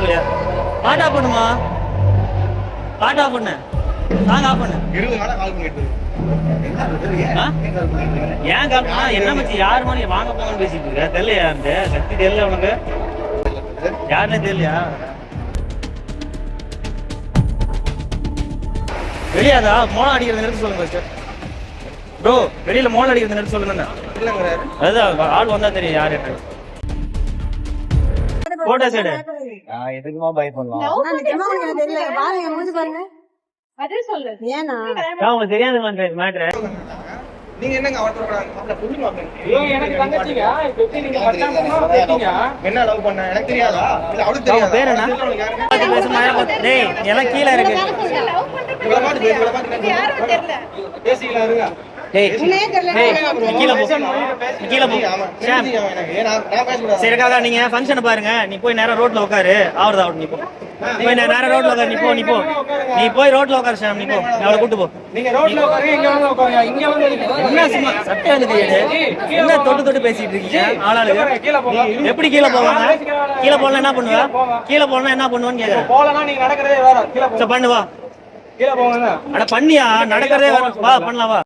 ஆகலையா பாட்டா பண்ணுமா? பாட்டா பண்ணு. சாங் ஆஃப் பண்ணு. இருபது நாளா கால் பண்ணிட்டு? ஏன்? கால் காரணம் என்ன மச்சி யார் மணி? வாங்க போங்கன்னு பேசிட்டு இருக்க. தெரியலையா அந்த? கத்தி தெரியல உனக்கு? யாருன்னே தெரியலையா? வெளியாதா? மோளம் அடிக்கிறத நிறுத்த சொல்லுங்க ஃபர்ஸ்ட் ப்ரோ வெளியில மோளம் அடிக்கிறத நிறுத்த சொல்லுங்க. அதுதான் ஆள் வந்தா தெரியும் யார் என்ன போட்டோ சைடு நான் எதுக்குமா பயப்படலாம்? நான் நிஜமா உங்களுக்கு தெரியல. பாருங்க மூஞ்சி பாருங்க. பதில் சொல்லு ஏனா உங்களுக்கு தெரியாது நீங்க என்னங்க புரிஞ்சு மாப்பிள்ளை. எனக்கு தங்கச்சிங்க. இப்ப எப்படி நீங்க பஸ் ஸ்டாண்ட்ல இருக்கீங்க? என்ன லவ் பண்ண? எனக்கு தெரியாதா? இல்ல அவளுக்கு அவங்க தெரியாதா? பேர் என்ன? அவளுக்கு யாருங்க? டேய் எல்லாம் கீழே இருக்கு. லவ் பண்றது. யாரும் தெரியல. பேசிக்கலாம் இருங்க. நீங்க ஃபங்க்ஷனை பாருங்க. நீ போய் நேரா ரோட்ல உட்காரு ஆவறதா நீ போ. போய் நே- நேரா ரோட்ல உட்காரு நீ போ நீ போ. நீ போய் ரோட்ல உட்காரு ஷாம். நீ போ. அவளை கூட்டு போ. நீங்க ரோட்ல உட்காருங்க இங்க வந்து உட்காருங்க இங்க வந்து நில்லுங்க. என்ன சும்மா சட்டை எனக்கு என்ன தொட்டு தொட்டு பேசிட்டு இருக்கீங்க? ஆளாளுக்கு கீழே போங்க எப்படி கீழே போவாங்க? கீழே போனா என்ன பண்ணுவ? கீழே போனா என்ன பண்ணுவேன்னு கேக்குறேன். போலனா நீங்க நடக்கிறதே வேற. கீழே கீழே போங்க. அட பண்ணியா? நடக்கிறதே வா பண்ணலாம் வா.